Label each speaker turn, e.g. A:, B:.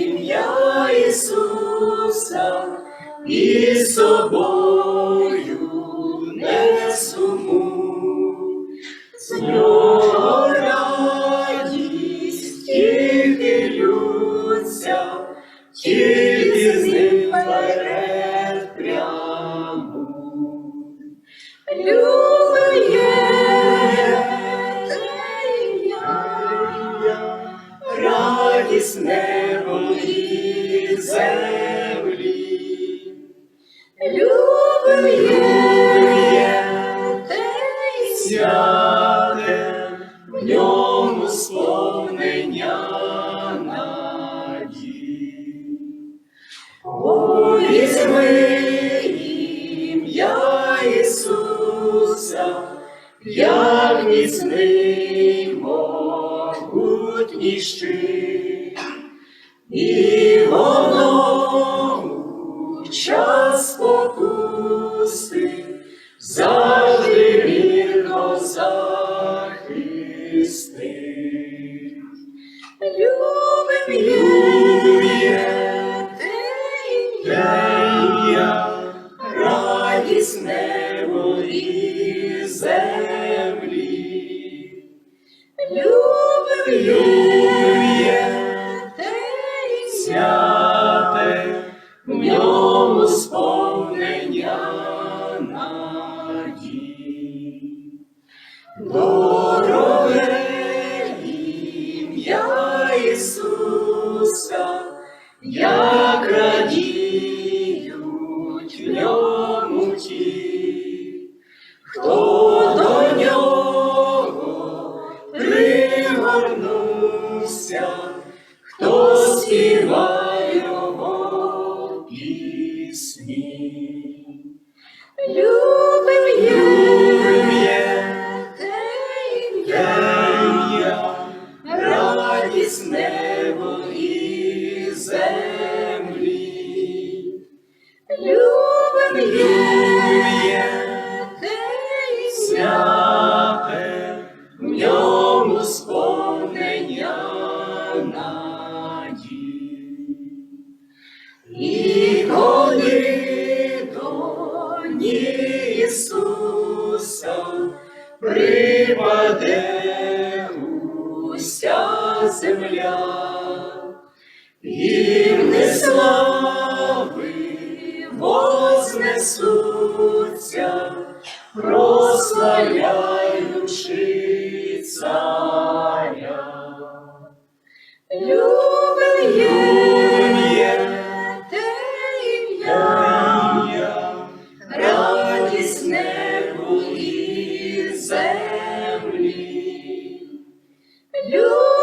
A: Ім'я Ісуса і собою не сумуй. З нього радість тільки лються, тільки з ним вперед прямуй. Радість небо і землі. Любим є те й святе, в ньому сповнення надій. О, візьми ім'я Ісуса, як міцний могутній захистить. Любим є те ім'я, радість небо і землі. Любим є те святе, в ньому сповнення надій. Дороге припаде уся земля, гімни слави вознесуться, прославляючи You.